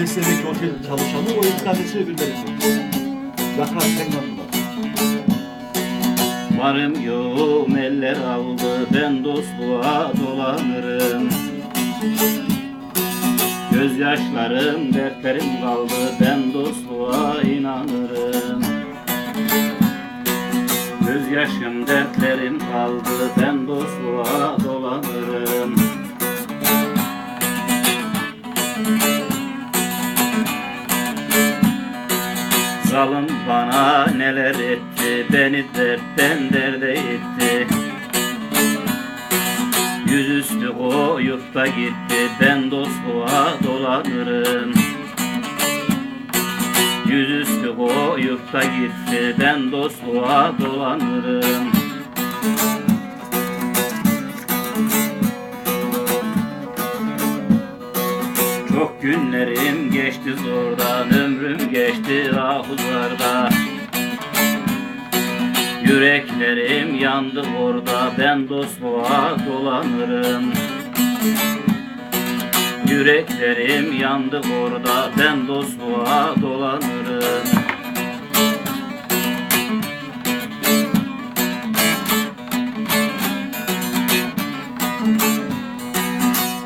KBS'deki otel çalışanı o KBS öbürleri. Yakar tek kapıda. Varım yoğum eller aldı ben dostluğa dolanırım Gözyaşlarım dertlerim kaldı ben dostluğa inanırım Gözyaşım dertlerim kaldı ben dostluğa dolanırım Zalım bana neler etti Beni dertten derde etti Yüzüstü koyup da gitti Ben dostluğa dolanırım. Yüzüstü koyup da gitti Ben dostluğa dolanırım. Çok günlerim geçti zordan Ömrüm geçti ahuzlarda Yüreklerim yandı orada Ben dostluğa dolanırım. Yüreklerim yandı orada Ben dostluğa dolanırım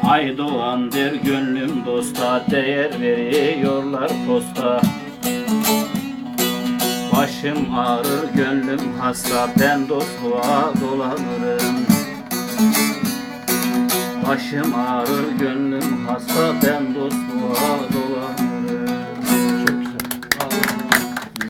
Ay doğandır gönlüm dosta Değer veriyorlar posta. Başım ağrır gönlüm hasta Ben dostluğa dolanırım. Başım ağrır gönlüm hasta